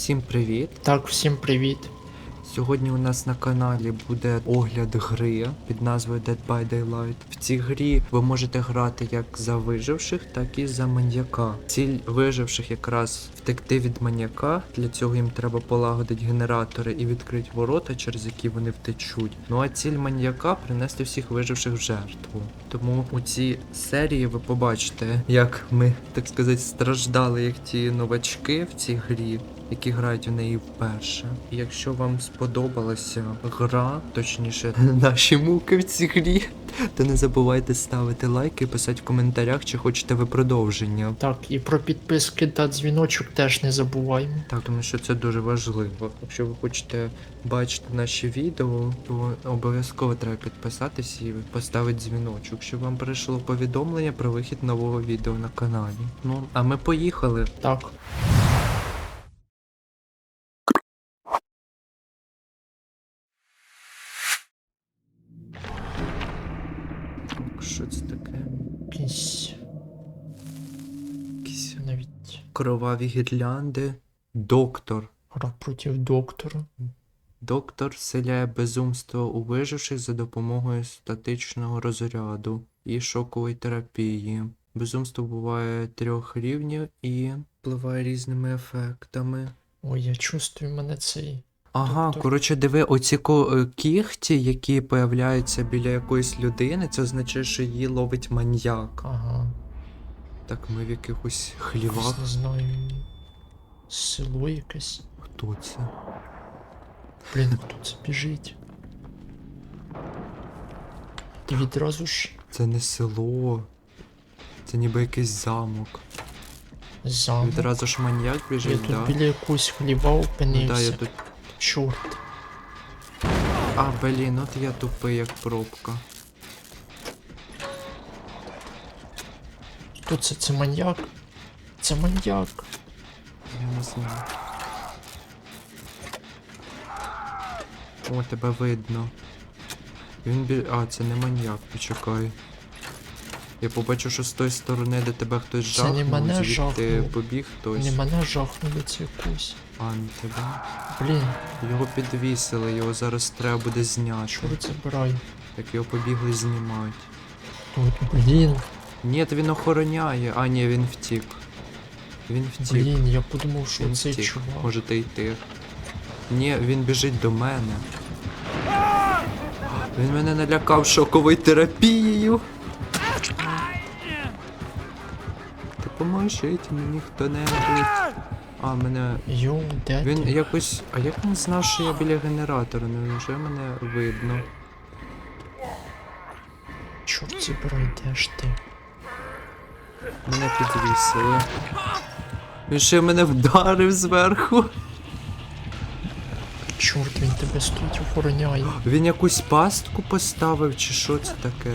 Всім привіт! Так, всім привіт. Сьогодні у нас на каналі буде огляд гри під назвою Dead by Daylight. В цій грі ви можете грати як за виживших, так і за маньяка. Ціль виживших якраз втекти від маньяка. Для цього їм треба полагодити генератори і відкрити ворота, через які вони втечуть. Ну а ціль маньяка принести всіх виживших в жертву. Тому у цій серії ви побачите, як ми, так сказати, страждали як ті новачки в цій грі які грають у неї вперше. І якщо вам сподобалася гра, точніше, наші муки в цій грі, то не забувайте ставити лайки і писати в коментарях, чи хочете ви продовження. Так, і про підписки та дзвіночок теж не забуваємо. Так, тому що це дуже важливо. Якщо ви хочете бачити наші відео, то обов'язково треба підписатись і поставити дзвіночок, щоб вам прийшло повідомлення про вихід нового відео на каналі. Ну, а ми поїхали. Так. Це таке? Якісь Якісь навіть кроваві гірлянди. Доктор. гра проти доктора. Доктор вселяє безумство у виживших за допомогою статичного розряду і шокової терапії. Безумство буває трьох рівнів і впливає різними ефектами. Ой, я чувствую мене цей. Ага, Доктор. коротше, диви, оці ко- е, кігті, які появляються біля якоїсь людини, це означає, що її ловить маньяк. Ага. Так, ми в якихось хлівах. не знаю. Село якесь. Хто це? Блін, хто це біжить? І відразу ж Це не село. Це ніби якийсь замок. замок. Відразу ж маньяк Я біжить, тут да? біля якогось хліва Ну да, я тут. Чорт. А, блін, от я тупий, як пробка. Хто це? Це маньяк? Це маньяк. Я не знаю. О, тебе видно. Він бі... А, це не маньяк, почекай. Я побачив, що з тої сторони, де тебе хтось жахнув, звідти побіг хтось. Не мене жахнули це якусь. А, не тебе. Блін, Його підвісили, його зараз треба буде зняти. чорт забирай. Так його побігли знімати. Тут, блін, Ні, він охороняє. А, ні, він втік. Він втік. блін, я подумав, що Він цей втік. чувак. Можете йти. Ні, він біжить до мене. Він мене налякав шоковою терапією. Допоможіть мені хто-небудь. А, мене. Йоу, де Він ти? якось. А як він знав, що я біля генератора? Ну вже мене видно. Чорт де ж ти? Мене підвісили. Він ще мене вдарив зверху. Чорт, він тебе стоїть охороняє. Він якусь пастку поставив, чи що це таке?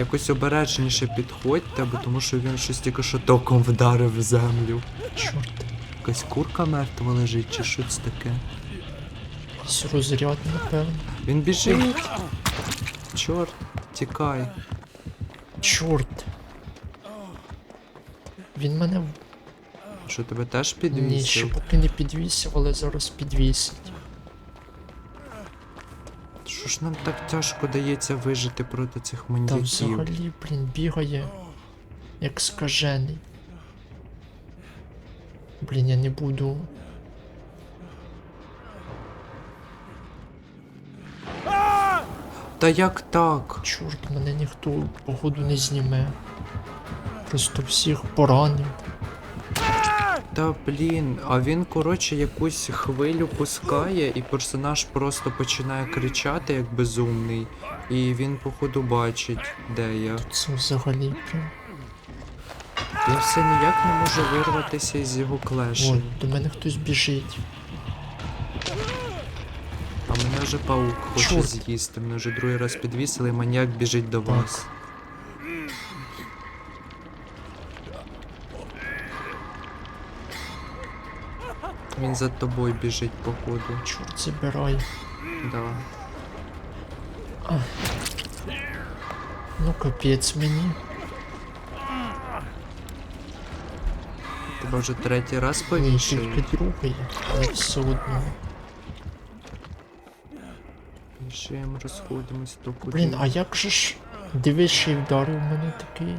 Якось обережніше підходьте, бо тому що він щось тільки що током вдарив в землю. Чорт, Якась курка мертва лежить, чи що це таке? якийсь розряд, напевно. Він біжить. Чорт, тікай. Чорт. Він мене Що тебе теж ні, ще поки не підвісив, але зараз підвісить. Що ж нам так тяжко дається вижити проти цих Та маньяків? взагалі, блін, бігає. Як скажений. Блін, я не буду. Та як так? Чорт, мене ніхто походу не зніме. Просто всіх поранив. Та блін, а він, коротше, якусь хвилю пускає, і персонаж просто починає кричати як безумний. І він, походу, бачить, де я. Це взагалі прям. Я все ніяк не можу вирватися із його клешу. Ой, до мене хтось біжить. А мене вже паук хоче Чорт. з'їсти. Мене вже другий раз підвісили, і маньяк біжить до Так. вас. Він за тобою біжить, походу. Чорт забирай. Да. Ну капець мені. Тебе вже третій раз повішають. тільки другий, але все одно. Ще розходимось то куди. Блін, а як же ж ще й вдарив мене такий.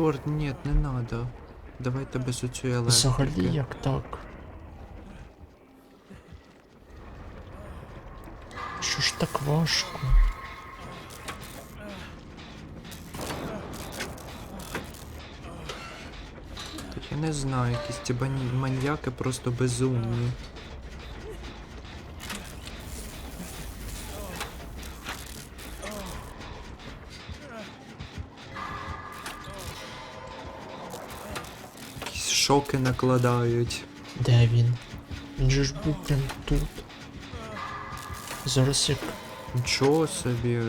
Чорт, ні, не надо. Давайте без оцю електрики. Взагалі як так? Що ж так важко? Так я не знаю, якісь ці бані- маньяки просто безумні. Шоки накладають. Де він? Він же ж був прям тут. Зараз як Нічого собі.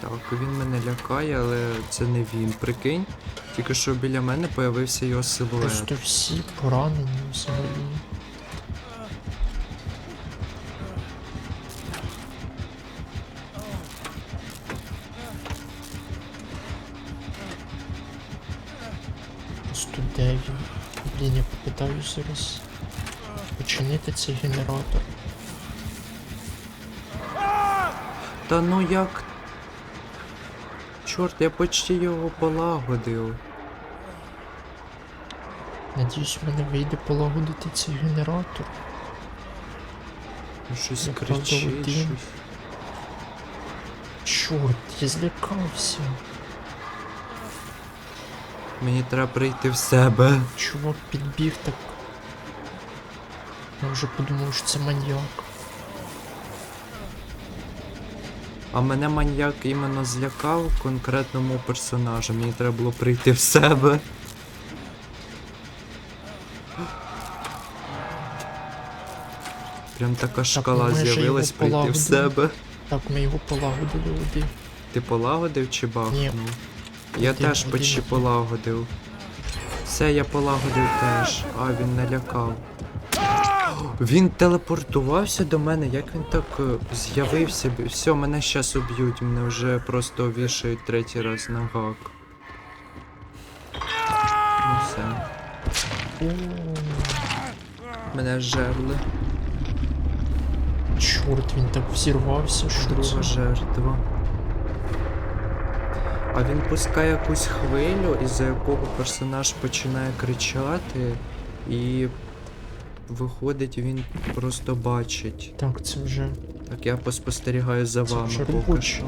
Так, він мене лякає, але це не він. Прикинь. Тільки що біля мене появився його силует. просто всі поранені взагалі. Блін, зараз починити цей генератор. Та ну як. Чорт, я почти його полагодив. Надіюсь, в мене вийде полагодити цей генератор. Ну, Щось Я кричить, щось. Чорт, я злякався. Мені треба прийти в себе. Чувак підбіг так. Я вже подумав, що це маньяк. А мене маньяк іменно злякав конкретному персонажу. Мені треба було прийти в себе. Прям така шкала його з'явилась прийти в себе. Так, ми його полагодили один. Ти полагодив чи бахнув? Я Один, теж почти один. полагодив. Все, я полагодив теж. А, він налякав. Він телепортувався до мене, як він так е, з'явився? Все, мене щас уб'ють, мене вже просто вішають третій раз на гак. Ну все. Мене жерли. чорт, він так взірвався, що Друга жертва. А він пускає якусь хвилю, із-за якого персонаж починає кричати, і виходить, він просто бачить. Так, це вже. Так, я поспостерігаю за Це вами вже поки робоче. що.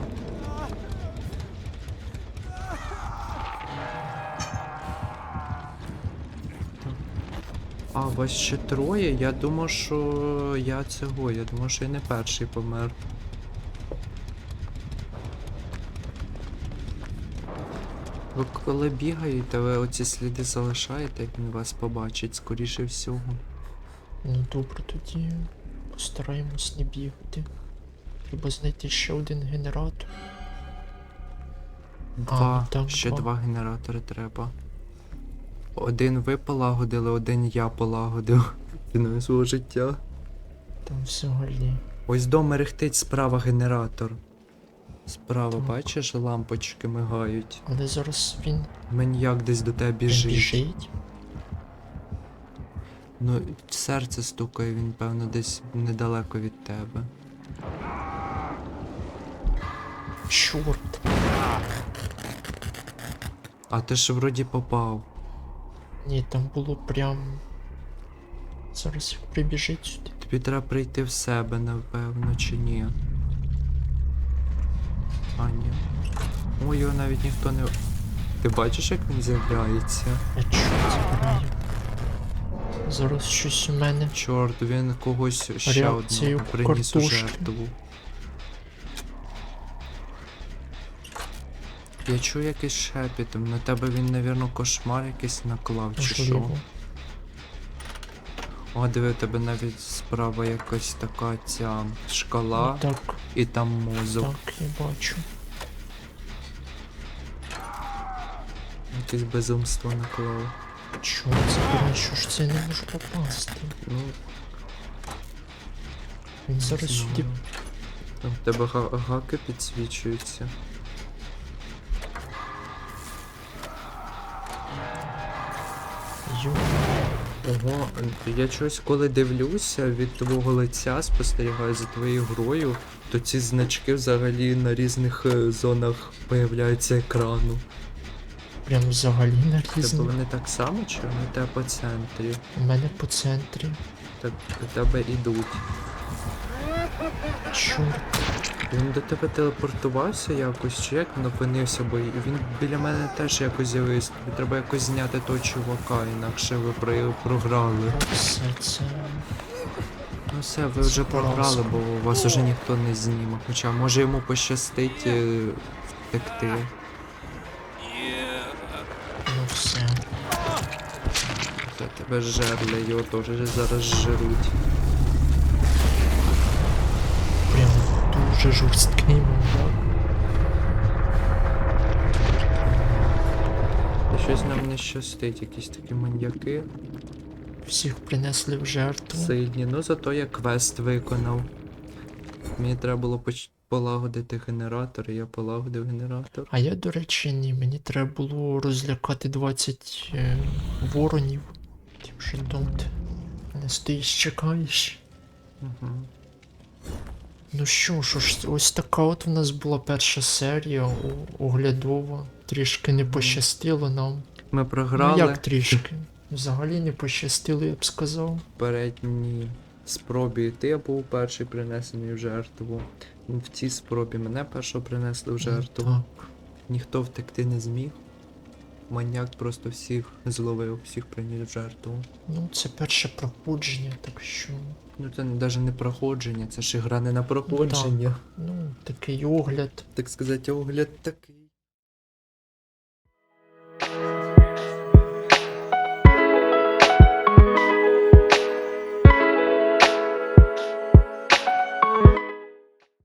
А, вас ще троє? Я думав, що я цього, я думав, що я не перший помер. Ви коли бігаєте, ви оці сліди залишаєте, як він вас побачить, скоріше всього. Ну добре, тоді постараємось не бігати. Треба знайти ще один генератор. Два. так, ще два. два генератори треба. Один ви полагодили, один я полагодив. Ціною свого життя. Там взагалі. Ось дом мерехтить справа генератор. Справа, Так. бачиш, лампочки мигають. Але зараз він Маньяк десь до тебе біжить. біжить. Ну, серце стукає, він, певно, десь недалеко від тебе. Чорт. А ти ж вроді попав. Ні, там було прям. Зараз прибіжить сюди. Тобі треба прийти в себе, напевно, чи ні. А, ні. Ой, його навіть ніхто не. Ти бачиш, як він з'являється? Я чорт забираю. Зараз щось у мене. Чорт, він когось ще Реакцію одного приніс у картошки. жертву. Я чую якийсь шепіт, на тебе він, навірно, кошмар якийсь наклав, чи що? Можливо. О, диви, у тебе навіть справа якась така ця шкала, так, і там мозок. так, я бачу. Якесь безумство наклав. Чорт забирай, що ж це не можу попасти. Ну. Він зараз сюди. Там в тебе га- гаки підсвічуються. Йо. Ого, я чогось коли дивлюся від твого лиця, спостерігаю за твоєю грою, то ці значки взагалі на різних е, зонах появляються екрану. Прям взагалі на Тобто різні. вони так само чи вони тебе по центрі? У мене по центрі. Так до тебе ідуть. Чорт. Він до тебе телепортувався якось, чи як він опинився, бо він біля мене теж якось з'явився. Тобі треба якось зняти того чувака, інакше ви про- програли. Все це. Ну все, ви вже програли, бо вас уже ніхто не зніме. Хоча може йому пощастить е, втекти. Ну все. Це тебе жерли, його теж зараз жируть. Дуже жорсткий мандак. Та щось нам не щастить, якісь такі маньяки Всіх принесли в жертву. сильні. Ну зато я квест виконав. Мені треба було поч- полагодити генератор, і я полагодив генератор. А я, до речі, ні, мені треба було розлякати 20 е, воронів. Тим, що тут не стоїш, чекаєш. Угу. Ну що ж, ось- така от в нас була перша серія оглядова. Трішки не пощастило нам. Ми програли Ну як трішки? Взагалі не пощастило, я б сказав. попередній спробі. Ти був перший принесений в жертву. В цій спробі мене першого принесли в жертву. Так. Ніхто втекти не зміг. Маньяк просто всіх зловив, всіх приніс в жертву. Ну, це перше проходження, так що. Ну це навіть не проходження, це ж гра не на проходження. Ну, такий огляд. Так сказати, огляд такий.